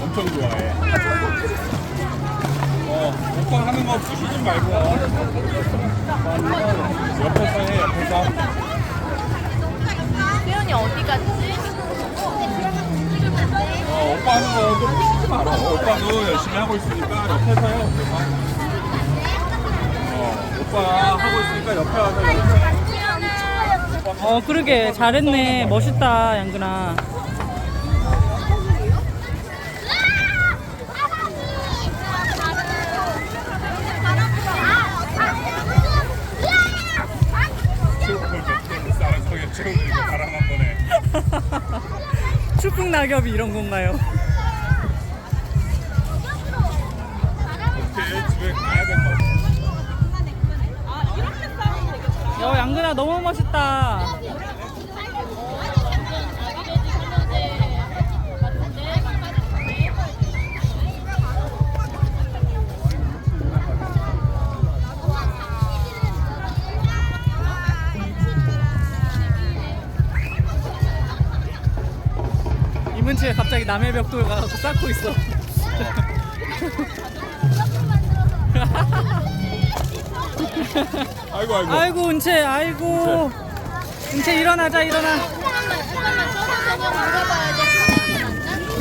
엄청 좋아해. 어, 오빠 하는 거 부시지 말고. 하는 거좀 부시지 마라. 오빠도 열심히 하고 있으니까 옆에서 해, 옆에서. 어, 오빠 하고 있으니까 옆에 와서 이렇게. 어 그러게 잘했네 멋있다 양근아 바람 한 번에. 추풍 낙엽이 이런 건가요? 야 양근아 너무 멋있다. 이문치에 갑자기 남의 벽돌 가서 쌓고 있어 아이고 아이고. 아이고 은채 아이고 은채 일어나자 일어나 잠깐만 잠깐만 저 선생님 물어봐야지.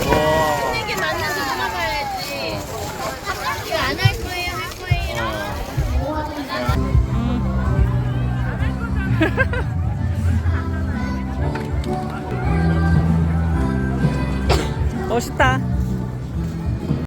와. 선생님 맞는지 물어봐야지. 안 할 거예요 할 거예요. 멋있다